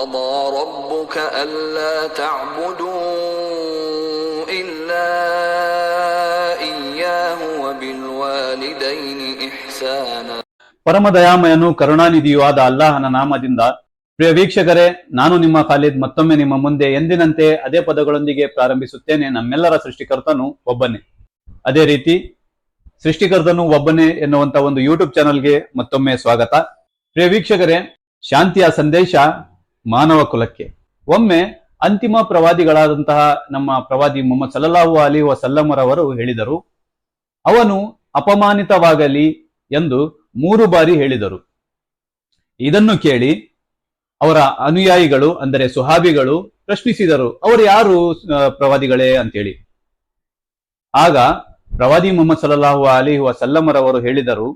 وقضى ربك ألا تعبدوا إلا إياه وبالوالدين إحسانا ಪರಮ ದಯಾಮಯನು ಕರುಣಾನಿಧಿಯೂ ಆದ ಅಲ್ಲಾಹನ ನಾಮದಿಂದ ಪ್ರಿಯ ವೀಕ್ಷಕರೇ ನಾನು ನಿಮ್ಮ ಖಾಲಿದ್ ಮತ್ತೊಮ್ಮೆ ನಿಮ್ಮ ಮುಂದೆ ಎಂದಿನಂತೆ ಅದೇ ಪದಗಳೊಂದಿಗೆ ಪ್ರಾರಂಭಿಸುತ್ತೇನೆ ನಮ್ಮೆಲ್ಲರ ಸೃಷ್ಟಿಕರ್ತನು ಒಬ್ಬನೇ ಅದೇ ರೀತಿ ಸೃಷ್ಟಿಕರ್ತನು ಒಬ್ಬನೇ ಎನ್ನುವಂತ ಒಂದು ಯೂಟ್ಯೂಬ್ ಚಾನಲ್ಗೆ ಮತ್ತೊಮ್ಮೆ ಸ್ವಾಗತ ಪ್ರಿಯ ವೀಕ್ಷಕರೇ ಶಾಂತಿಯ ಸಂದೇಶ ಮಾನವ ಕುಲಕ್ಕೆ. ಒಮ್ಮೆ ಅಂತಿಮ ಪ್ರವಾದಿಗಳಾದಂತಹ ನಮ್ಮ ಪ್ರವಾದಿ ಮೊಹಮ್ಮದ್ ಸಲ್ಲಲ್ಲಾಹು ಅಲಿ ವಸಲ್ಲಮರವರು ಹೇಳಿದರು, ಅವನು ಅಪಮಾನಿತವಾಗಲಿ ಎಂದು ಮೂರು ಬಾರಿ ಹೇಳಿದರು. ಇದನ್ನು ಕೇಳಿ ಅವರ ಅನುಯಾಯಿಗಳು, ಅಂದರೆ ಸುಹಾಬಿಗಳು ಪ್ರಶ್ನಿಸಿದರು, ಅವರು ಯಾರು ಪ್ರವಾದಿಗಳೇ? ಅಂತೇಳಿ. ಆಗ ಪ್ರವಾದಿ ಮೊಹಮ್ಮದ್ ಸಲ್ಲಾಹು ಅಲಿ ವಸಲ್ಲಮರವರು ಹೇಳಿದರು,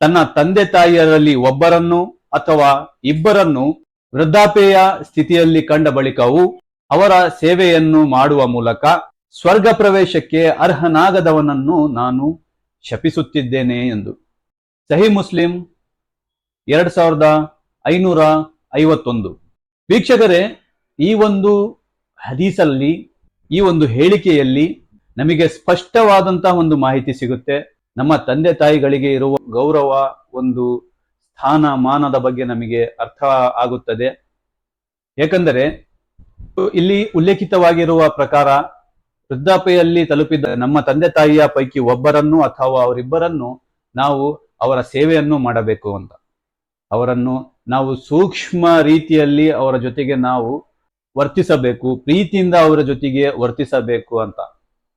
ತನ್ನ ತಂದೆ ತಾಯಿಯರಲ್ಲಿ ಒಬ್ಬರನ್ನು ಅಥವಾ ಇಬ್ಬರನ್ನು ವೃದ್ಧಾಪ್ಯೆಯ ಸ್ಥಿತಿಯಲ್ಲಿ ಕಂಡ ಬಳಿಕವೂ ಅವರ ಸೇವೆಯನ್ನು ಮಾಡುವ ಮೂಲಕ ಸ್ವರ್ಗ ಪ್ರವೇಶಕ್ಕೆ ಅರ್ಹನಾಗದವನನ್ನು ನಾನು ಶಪಿಸುತ್ತಿದ್ದೇನೆ ಎಂದು. ಸಹಿ ಮುಸ್ಲಿಂ ಎರಡ್ ಸಾವಿರದ ಐನೂರ ಐವತ್ತೊಂದು. ವೀಕ್ಷಕರೇ, ಈ ಒಂದು ಹದೀಸಲ್ಲಿ, ಈ ಒಂದು ಹೇಳಿಕೆಯಲ್ಲಿ ನಮಗೆ ಸ್ಪಷ್ಟವಾದಂತಹ ಒಂದು ಮಾಹಿತಿ ಸಿಗುತ್ತೆ. ನಮ್ಮ ತಂದೆ ತಾಯಿಗಳಿಗೆ ಇರುವ ಗೌರವ ಒಂದು ಸ್ಥಾನ ಮಾನದ ಬಗ್ಗೆ ನಮಗೆ ಅರ್ಥ ಆಗುತ್ತದೆ. ಏಕೆಂದರೆ, ಇಲ್ಲಿ ಉಲ್ಲೇಖಿತವಾಗಿರುವ ಪ್ರಕಾರ ವೃದ್ಧಾಪ್ಯೆಯಲ್ಲಿ ತಲುಪಿದ ನಮ್ಮ ತಂದೆ ತಾಯಿಯ ಪೈಕಿ ಒಬ್ಬರನ್ನು ಅಥವಾ ಅವರಿಬ್ಬರನ್ನು ನಾವು ಅವರ ಸೇವೆಯನ್ನು ಮಾಡಬೇಕು ಅಂತ. ಅವರನ್ನು ನಾವು ಸೂಕ್ಷ್ಮ ರೀತಿಯಲ್ಲಿ ಅವರ ಜೊತೆಗೆ ನಾವು ವರ್ತಿಸಬೇಕು, ಪ್ರೀತಿಯಿಂದ ಅವರ ಜೊತೆಗೆ ವರ್ತಿಸಬೇಕು ಅಂತ.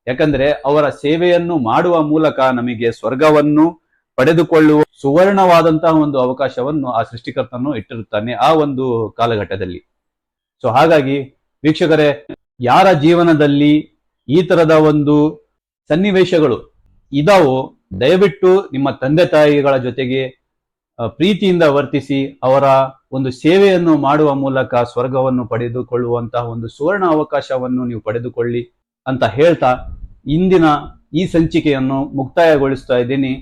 ಯಾಕಂದ್ರೆ, ಅವರ ಸೇವೆಯನ್ನು ಮಾಡುವ ಮೂಲಕ ನಮಗೆ ಸ್ವರ್ಗವನ್ನು ಪಡೆದುಕೊಳ್ಳುವ ಸುವರ್ಣವಾದಂತಹ ಒಂದು ಅವಕಾಶವನ್ನು ಆ ಸೃಷ್ಟಿಕರ್ತನು ಇಟ್ಟಿರುತ್ತಾನೆ ಆ ಒಂದು ಕಾಲಘಟ್ಟದಲ್ಲಿ. ಸೊ ಹಾಗಾಗಿ ವೀಕ್ಷಕರೇ, ಯಾರ ಜೀವನದಲ್ಲಿ ಈ ತರದ ಒಂದು ಸನ್ನಿವೇಶಗಳು ಇದಾವೋ, ದಯವಿಟ್ಟು ನಿಮ್ಮ ತಂದೆ ತಾಯಿಗಳ ಜೊತೆಗೆ ಪ್ರೀತಿಯಿಂದ ವರ್ತಿಸಿ ಅವರ ಒಂದು ಸೇವೆಯನ್ನು ಮಾಡುವ ಮೂಲಕ ಸ್ವರ್ಗವನ್ನು ಪಡೆದುಕೊಳ್ಳುವಂತಹ ಒಂದು ಸುವರ್ಣ ಅವಕಾಶವನ್ನು ನೀವು ಪಡೆದುಕೊಳ್ಳಿ ಅಂತ ಹೇಳ್ತಾ ಇಂದಿನ ಈ ಸಂಚಿಕೆಯನ್ನು ಮುಕ್ತಾಯಗೊಳಿಸ್ತಾ ಇದ್ದೀನಿ.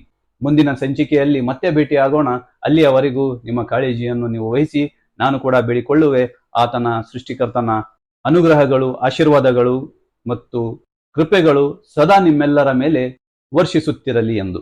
ಮುಂದಿನ ಸಂಚಿಕೆಯಲ್ಲಿ ಮತ್ತೆ ಭೇಟಿಯಾಗೋಣ. ಅಲ್ಲಿಯವರೆಗೂ ನಿಮ್ಮ ಕಾಳಜಿಯನ್ನು ನೀವು ವಹಿಸಿ, ನಾನು ಕೂಡ ಬೇಡಿಕೊಳ್ಳುವೆ. ಆತನ ಸೃಷ್ಟಿಕರ್ತನ ಅನುಗ್ರಹಗಳು, ಆಶೀರ್ವಾದಗಳು ಮತ್ತು ಕೃಪೆಗಳು ಸದಾ ನಿಮ್ಮೆಲ್ಲರ ಮೇಲೆ ವರ್ಷಿಸುತ್ತಿರಲಿ ಎಂದು.